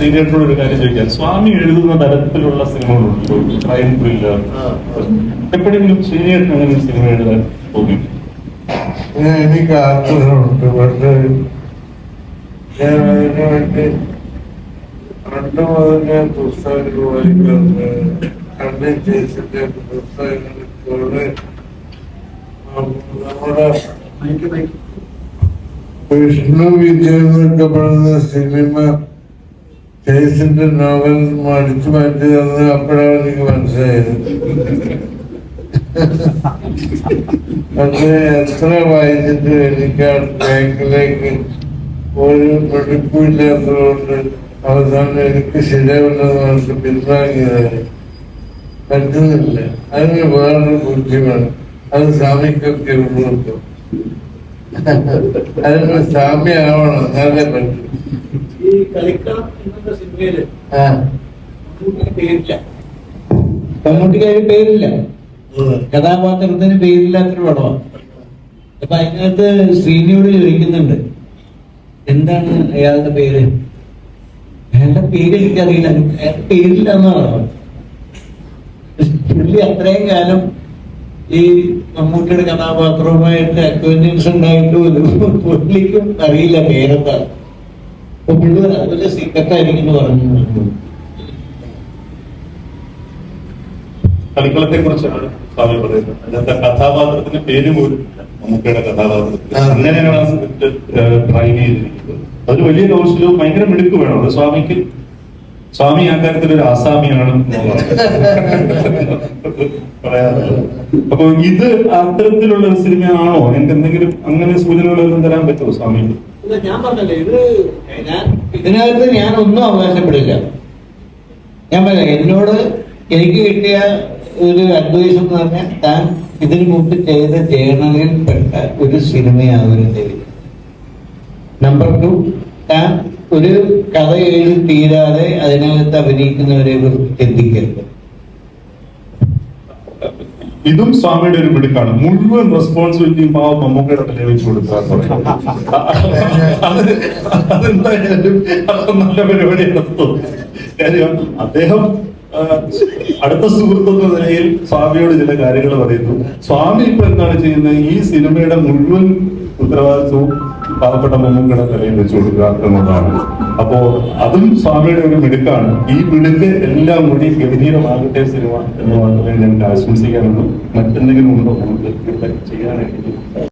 ശ്രീകേട്ടനോട് ഒരു കാര്യം ചോദിക്കാം. സ്വാമി എഴുതുന്ന തരത്തിലുള്ള സിനിമകളുണ്ട്. ക്രൈം ത്രില്ലർ എപ്പോഴെങ്കിലും ശ്രീകേട്ടൻ അങ്ങനെ സിനിമ എഴുതാൻ തോന്നി എനിക്ക് ആഗ്രഹമുണ്ട്. പുസ്തകങ്ങൾ വിഷ്ണു വിജയം എന്നൊക്കെ പറയുന്ന സിനിമ ചേച്ചിന്റെ നോവൽ അടിച്ചു മാറ്റിയതെന്ന് അപ്പോഴാണ് എനിക്ക് മനസ്സിലായത്. പക്ഷേ എത്ര വായിച്ചിട്ട് എനിക്ക് ആ ബാങ്കിലേക്ക് ഒരു വെടിപ്പില്ലാത്തതുകൊണ്ട് അവസാനം എനിക്ക് ശരിയാവില്ലെന്ന് പറഞ്ഞിട്ട് പിന്താങ്ങിയതായി പറ്റുന്നില്ല. അതിന് വേറൊരു ബുദ്ധിമാണ്. അത് സ്വാമിക്കൊക്കെ ഉള്ളൂ. അതിന് സ്വാമി ആവണം എന്നാലേ പറ്റും. ഈ കളിക്കണം എന്നുള്ള സിനിമയിൽ ആ. മമ്മൂട്ടിക്ക് പേരില്ല. മമ്മൂട്ടിക്ക് അതിന് പേരില്ല. കഥാപാത്രത്തിന് പേരില്ലാത്തൊരു പടമാണ് അപ്പൊ അതിനകത്ത് ശ്രീനിയോട് ചോദിക്കുന്നുണ്ട്. എന്താണ് അയാളുടെ പേര്? അയാളുടെ പേര് എനിക്കറിയില്ല. അയാളുടെ പേരില്ല എന്നാണ്. പുള്ളി അത്രയും കാലം ഈ മമ്മൂട്ടിയുടെ കഥാപാത്രവുമായിട്ട് അക്വൈന്റൻസ് ഉണ്ടായിട്ട് പോലും പുള്ളിക്കും അറിയില്ല പേരെന്താണ് അപ്പൊ പുള്ളി എന്ന് പറഞ്ഞു. കളിക്കളത്തെ കുറിച്ചാണ് സ്വാമി പറയുന്നത്. അതിനകത്തെ കഥാപാത്രത്തിന് പേര് പോലും. മമ്മൂക്കയുടെ കഥാപാത്രത്തിന്. അങ്ങനെയാണ് സ്ക്രിപ്റ്റ് ട്രൈ ചെയ്തിരിക്കുന്നത്. അതൊരു വലിയ കൗശലവും ഭയങ്കര മിടുക്ക് വേണം. അത് സ്വാമിക്ക് സ്വാമി ആ കാര്യത്തിൽ ഒരു ആസാമിയാണ് അപ്പൊ ഇത് അത്തരത്തിലുള്ള ഒരു സിനിമയാണോ? എനിക്ക് എന്തെങ്കിലും അങ്ങനെ സൂചനകളൊന്നും തരാൻ പറ്റുമോ സ്വാമി? ഇല്ല ഞാൻ പറഞ്ഞല്ലേ ഇത് ഇതിനകത്ത് ഞാൻ ഒന്നും അവകാശപ്പെടില്ല. ഞാൻ പറയാം എന്നോട് എനിക്ക് കിട്ടിയ ഒരു അഡ്വൈസ് എന്ന് പറഞ്ഞാൽ താൻ ഇതിനു മുമ്പ് ചെയ്ത ജേണലിൽ പെട്ട ഒരു സിനിമയാകരുത്. നമ്പർ ടു താൻ ഒരു കഥ എഴുതി തീരാതെ അതിനകത്ത് അഭിനയിക്കുന്നവരെ ചിന്തിക്കരുത്. ഇതും സ്വാമിയുടെ ഒരു മിടുക്കാണ്. മുഴുവൻ റെസ്പോൺസിബിലിറ്റിയും പാവം മമ്മൂക്കയുടെ തലയിൽ വെച്ച് കൊടുക്കുക അത് അതെന്തായാലും അത് നല്ല പരിപാടിയാണ്. നടത്തും അദ്ദേഹം ആ, അടുത്ത സുഹൃത്തെന്ന നിലയിൽ സ്വാമിയോട് ചില കാര്യങ്ങൾ പറയുന്നു. സ്വാമി ഇപ്പൊ എന്താണ് ചെയ്യുന്നത്? ഈ സിനിമയുടെ മുഴുവൻ ഉത്തരവാദിത്വവും പാവപ്പെട്ട മമ്മൂക്കയുടെ തലയിൽ വെച്ചു കൊടുക്കുക എന്നുള്ളതാണ് അപ്പോ അതും സ്വാമിയുടെ ഒരു മിടുക്കാണ്. ഈ മിടുക്ക് എല്ലാം കൂടി ഗംഭീരമാകട്ടെ സിനിമ എന്ന് മാത്രമേ ഞങ്ങൾക്ക് ആശംസിക്കാനുള്ളൂ. മറ്റെന്തെങ്കിലും ഉണ്ടോ നമുക്ക് ചെയ്യാനായിട്ട്?